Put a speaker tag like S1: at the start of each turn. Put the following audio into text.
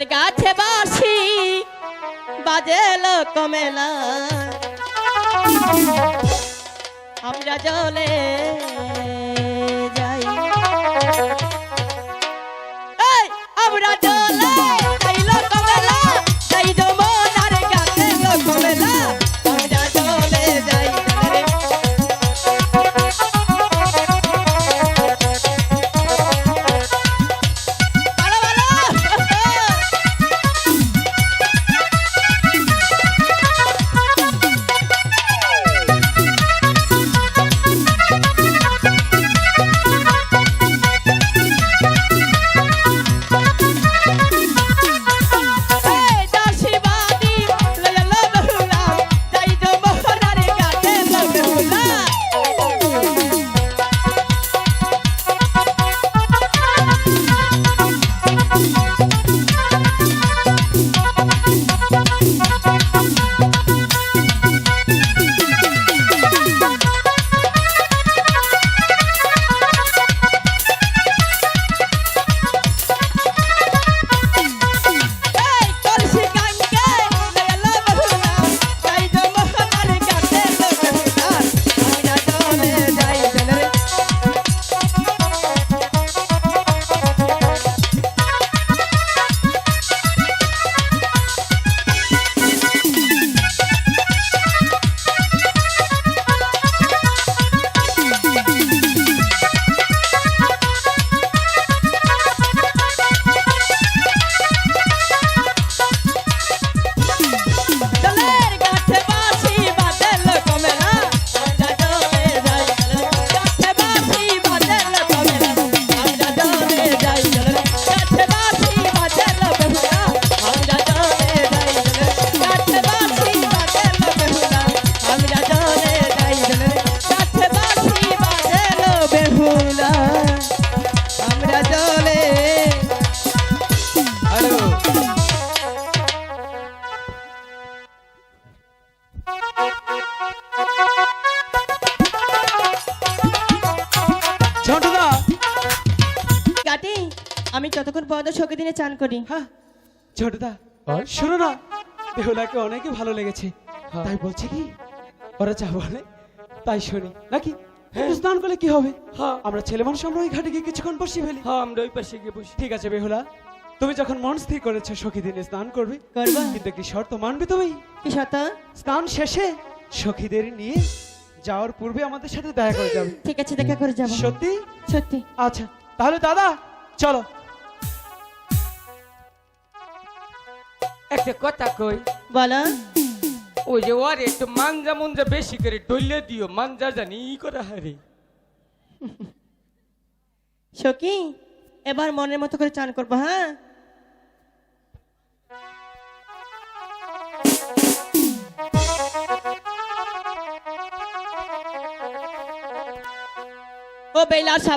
S1: গাছে বাসি বাজে কমেলা আমরা জলে যাই। আমরা জলে আমি যতক্ষণ পর্যন্ত শোকে দিনে চান করি।
S2: হ্যাঁ ঝন্টুদা শোনো না বেহুলাকে অনেকই ভালো লেগেছে। তাই বলছে কি ওরা যা বলে তাই শুনি। নাকি? স্নান করলে কি হবে?
S3: হ্যাঁ।
S2: আমরা ছেলে মানুষ আমরা ওই ঘাটে গিয়ে কিছুক্ষণ বসে ফেলি।
S3: হ্যাঁ আমরা ওই পাশে গিয়ে বসি।
S2: ঠিক আছে বেহুলা তুমি যখন মন স্থির করেছ সখী দিনে স্নান করবে। কিন্তু কি শর্ত মানবে তুমি?
S1: কি
S2: স্নান শেষে সখীদের নিয়ে যাওয়ার পূর্বে আমাদের সাথে দেখা করে যাবে।
S1: ঠিক আছে দেখা করে যাব।
S2: সত্যি?
S1: সত্যি।
S2: আচ্ছা তাহলে দাদা চলো।
S3: একটা কথা কই?
S1: বলো।
S3: ওই যে ওর একটু মাঞ্জা মুঞ্জা বেশি করে ডইলে দিও মাঞ্জা জানি ই করা হারে।
S1: সখি এবার মনের মতো করে চান করব হ্যাঁ? ও বেলা সাবা